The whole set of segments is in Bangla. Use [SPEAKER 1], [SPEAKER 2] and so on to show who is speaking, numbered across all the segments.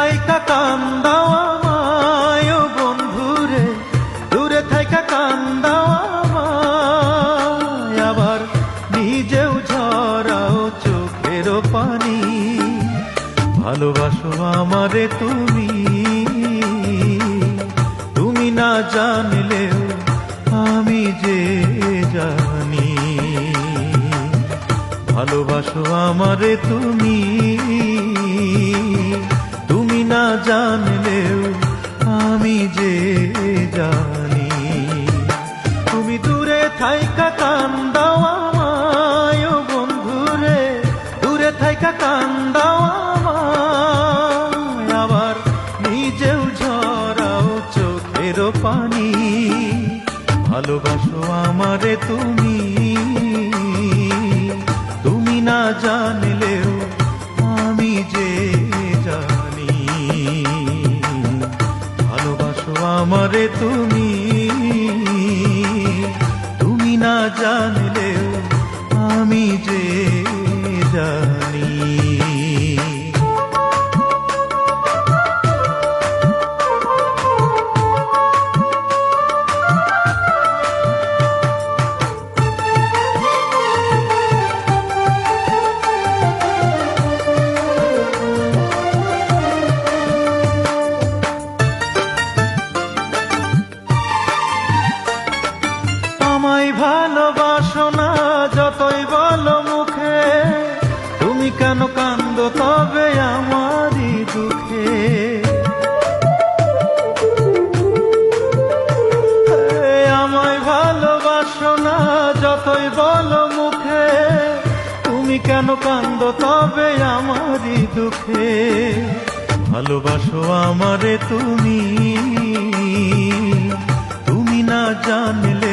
[SPEAKER 1] থাইকা কান্দাও আমায় বন্ধুরে। দূরে থাইকা কান্দাও আমায়। আবার নিজেও ঝরাও চোখের পানি। ভালোবাসো আমারে তুমি। তুমি না জানলেও আমি যে জানি। ভালোবাসো আমারে তুমি। জানলেও আমি যে জানি। তুমি দূরে থাইকা কান্দাও আমায় বন্ধুরে, দূরে থাইকা কান্দাও আমায়। আবার নিজেও ঝরাও চোখের পানি। ভালোবাসো আমারে তুমি। তুমি না জানলেও আমারে তুমি তুমি না জানলেও বলো মুখে, তুমি কেন কান্দ তবে আমারই দুঃখে? আমায় ভালোবাসো না যতই বলো মুখে, তুমি কেন কান্দ তবে আমারই দুঃখে? ভালোবাসো আমারে তুমি তুমি না জানলেও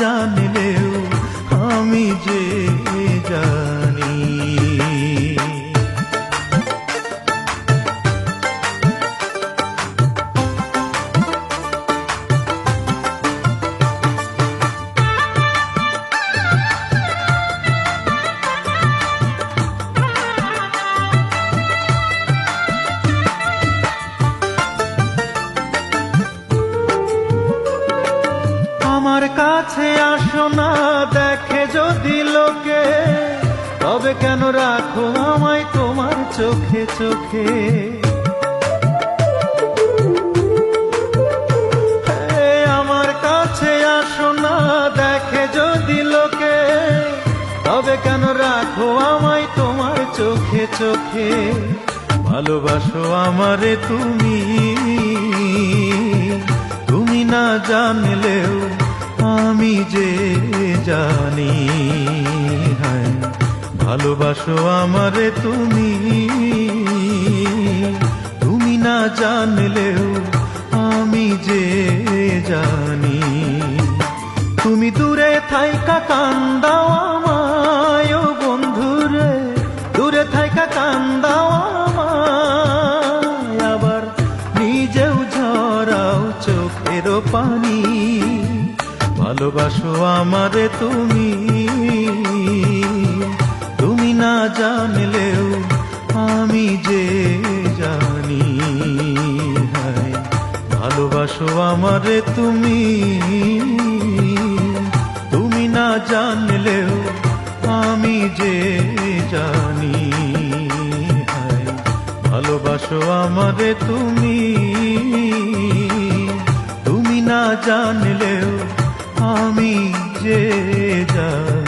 [SPEAKER 1] তুমি আমার কাছে আসো না, দেখে যদি লোকে, তবে কেন রাখো আমায় তোমার চোখে চোখে? আমার কাছে আসো না, দেখে যদি লোকে, তবে কেন রাখো আমায় তোমার চোখে চোখে? ভালোবাসো আমারে তুমি তুমি না জানলেও আমি যে জানি, হায়, ভালোবাসো আমারে তুমি। তুমি না জানলেও আমি যে জানি। তুমি দূরে থাইকা কান্দাও আমায় বন্ধুরে, দূরে থাইকা কান্দাও আমায়। আবার নিজেও ঝরাও চোখের পানি। ভালোবাসো আমারে তুমি। তুমি না জানলেও আমি যে জানি ভালোবাসো আমারে তুমি। তুমি না জানলেও আমি যে জানি ভালোবাসো আমারে তুমি। তুমি না জানলেও আমি যে জানি